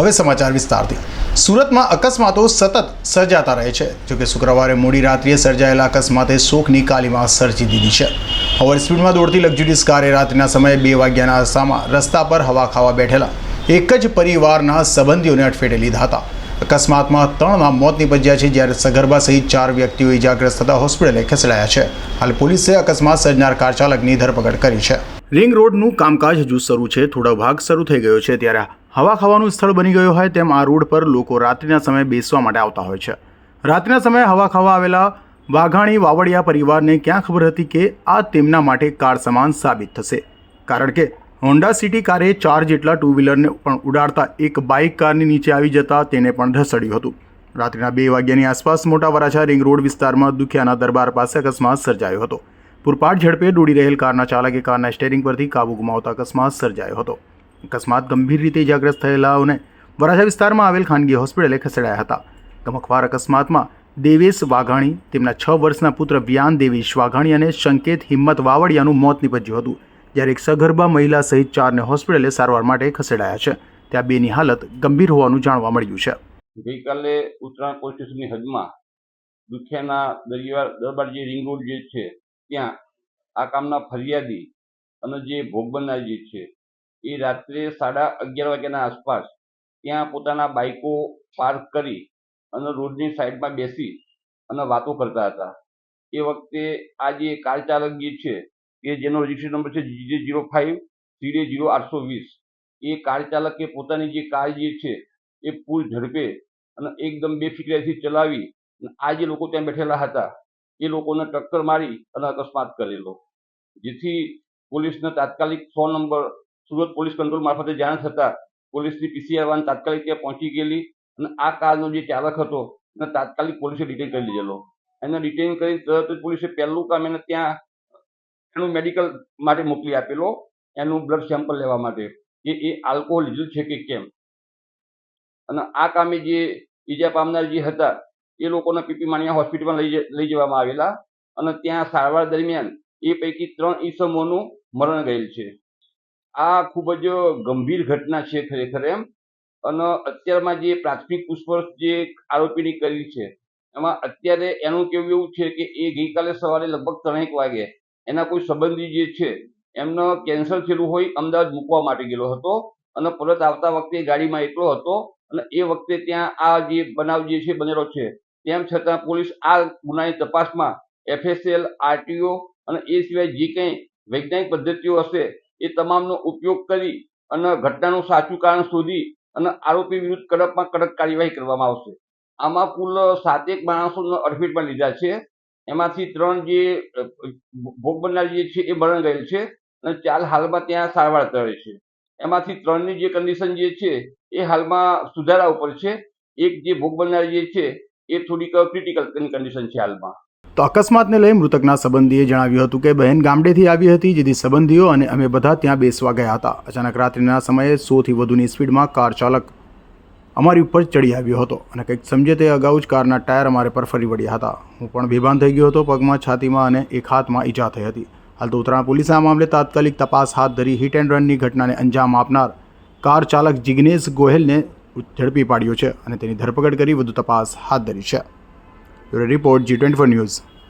હવે સમાચાર વિસ્તારથી. સુરતમાં અકસ્માતો સતત સર્જાતા રહે છે. જોકે શુક્રવારે મોડી રાત્રિએ સર્જાયેલા અકસ્માતે શોકની કાલીમાં સર્જી દીધી છે. ઓવર સ્પીડમાં દોડતી લક્ઝુરીસ કારે રાત્રિના સમયે બે વાગ્યાના અરસામાં રસ્તા પર હવા ખાવા બેઠેલા. એક જ પરિવારના સંબંધીઓને અટફેટે લીધા હતા. અકસ્માતમાં ત્રણના મોત નીપજ્યા છે, જ્યારે સગર્ભા સહિત ચાર વ્યક્તિઓ ઇજાગ્રસ્ત થતા હોસ્પિટલે ખસેડાયા છે. હાલ પોલીસે અકસ્માત સર્જનાર કાર ચાલકની ધરપકડ કરી છે. રિંગ રોડનું કામકાજ હજુ શરૂ છે. થોડો ભાગ શરૂ થઈ ગયો છે, ત્યારે હવા ખાવાનું સ્થળ બની ગયું હોય તેમ આ રોડ પર લોકો રાત્રિના સમયે બેસવા માટે આવતા હોય છે. રાત્રિના સમયે હવા ખાવા આવેલા વાઘાણી વાવડિયા પરિવારને ક્યાં ખબર હતી કે આ તેમના માટે કાર સમાન સાબિત થશે? કારણ કે હોન્ડા સિટી કારે ચાર જેટલા ટુ વ્હીલરને પણ ઉડાડતા એક બાઇક કારની નીચે આવી જતા તેને પણ ઢસડ્યું હતું. રાત્રિના બે વાગ્યાની આસપાસ મોટા વરાછા રિંગ રોડ વિસ્તારમાં દુખિયાના દરબાર પાસે અકસ્માત સર્જાયો હતો. પૂરપાટ ઝડપે દોડી રહેલ કારના ચાલકે કારના સ્ટેરિંગ પરથી કાબુ ગુમાવતા અકસ્માત સર્જાયો હતો. અકસ્માત ગંભીર રીતે ઇજાગ્રસ્ત થયેલાઓને વરાછા વિસ્તારમાં આવેલ ખાનગી હોસ્પિટલે ખસેડાયા હતા. ગમખવાર અકસ્માતમાં દેવેશ વાઘાણી, તેમના છ વર્ષના પુત્ર વ્યાન દેવેશ વાઘાણી અને સંકેત હિંમત વાવડિયાનું મોત નીપજ્યું હતું, જ્યારે એક સગર્ભા મહિલા સહિત ચારને હોસ્પિટલે સારવાર માટે ખસેડાયા છે. ત્યાં બેની હાલત ગંભીર હોવાનું જાણવા મળ્યું છે. ગઈકાલે ઉત્તરાયણ પોલીસ હદમાં દુખિયાના દરિયા દરબાર જે રિંગ રોડ જે છે, ત્યાં આ કામના ફરિયાદી અને જે ભોગ બનનાર જે છે એ રાત્રે સાડા અગિયાર વાગ્યાના આસપાસ ત્યાં પોતાના બાઇકો પાર્ક કરી અને રોડની સાઈડમાં બેસી અને વાતો કરતા હતા. એ વખતે આ જે કાર ચાલક જે છે કે જેનો રજિસ્ટ્રેશન નંબર છે GJ zero five CD zero આઠસો વીસ, એ કાર ચાલકે પોતાની જે કાર જે છે, એ પૂર ઝડપે અને એકદમ બેફિકરાઈથી ચલાવી આ જે લોકો ત્યાં બેઠેલા હતા, એ લોકોને ટક્કર મારી અને અકસ્માત કરેલો. જેથી પોલીસને તાત્કાલિક સો નંબર સુરત પોલીસ કંટ્રોલ મારફતે જાણ થતાં પોલીસની પીસીઆર વાન તાત્કાલિક ત્યાં પહોંચી ગયેલી અને આ કારનો જે ચાલક હતો એને તાત્કાલિક પોલીસે ડિટેન કરી લીધેલો એને ડિટેન કરી તરત જ પોલીસે પહેલું કામ એને ત્યાં એનું મેડિકલ માટે મોકલી આપેલો, એનું બ્લડ સેમ્પલ લેવા માટે, કે એ આલ્કોહોલ લીધું છે કે કેમ. અને આ કામે જે ઈજા પામનાર જે હતા, એ લોકોને પીપી માણિયા હોસ્પિટલમાં લઈ લઈ જવામાં આવેલા અને ત્યાં સારવાર દરમિયાન એ પૈકી ત્રણ ઈસમોનું મરણ ગયેલ છે. આ ખૂબ જ ગંભીર ઘટના છે ખરેખર એમ. અને અત્યારમાં જે પ્રાથમિક પૂછપરછ જે આરોપીની કરી છે, એમાં અત્યારે એનું કેવું એવું છે કે એ ગઈકાલે સવારે લગભગ ત્રણેક વાગે એના કોઈ સંબંધી જે છે, એમનો કેન્સર થયેલું હોય અમદાવાદ મૂકવા માટે ગયેલો હતો અને પરત આવતા વખતે ગાડીમાં એકલો હતો અને એ વખતે ત્યાં આ જે બનાવ જે છે બનેલો છે, તેમ છતાં પોલીસ આ ગુનાની તપાસમાં એફએસએલ, આરટીઓ અને એ સિવાય જે કંઈ વૈજ્ઞાનિક પદ્ધતિઓ હશે એ તમામનો ઉપયોગ કરી અને ઘટનાનું સાચું કારણ શોધી અને આરોપી વિરુદ્ધ કડકમાં કડક કાર્યવાહી કરવામાં આવશે. આમાં કુલ સાતેક માણસોને અડફેટમાં લીધા છે. એમાંથી ત્રણ જે ભોગ બનનાર જે છે એ મરણ ગયેલ છે અને ચાર હાલમાં ત્યાં સારવાર કરે છે. એમાંથી ત્રણની જે કન્ડિશન જે છે એ હાલમાં સુધારા ઉપર છે. એક જે ભોગ બનનાર જે છે એ થોડીક ક્રિટિકલ કન્ડિશન છે હાલમાં. તો અકસ્માતને લઈ મૃતકના સંબંધીએ જણાવ્યું હતું કે બહેન ગામડેથી આવી હતી, જેથી સંબંધીઓ અને અમે બધા ત્યાં બેસવા ગયા હતા. અચાનક રાત્રિના સમયે સોથી વધુની સ્પીડમાં કાર ચાલક અમારી ઉપર ચડી આવ્યો હતો અને કંઈક સમજે તે અગાઉ જ કારના ટાયર અમારે પર ફરી વળ્યા હતા. હું પણ બેભાન થઈ ગયો હતો, પગમાં છાતીમાં અને એક હાથમાં ઈજા થઈ હતી. હાલ તો ઉત્તરાયણ પોલીસે આ મામલે તાત્કાલિક તપાસ હાથ ધરી હિટ એન્ડ રનની ઘટનાને અંજામ આપનાર કાર ચાલક જિગ્નેશ ગોહેલને ઝડપી પાડ્યો છે અને તેની ધરપકડ કરી વધુ તપાસ હાથ ધરી છે. Your report G24 News.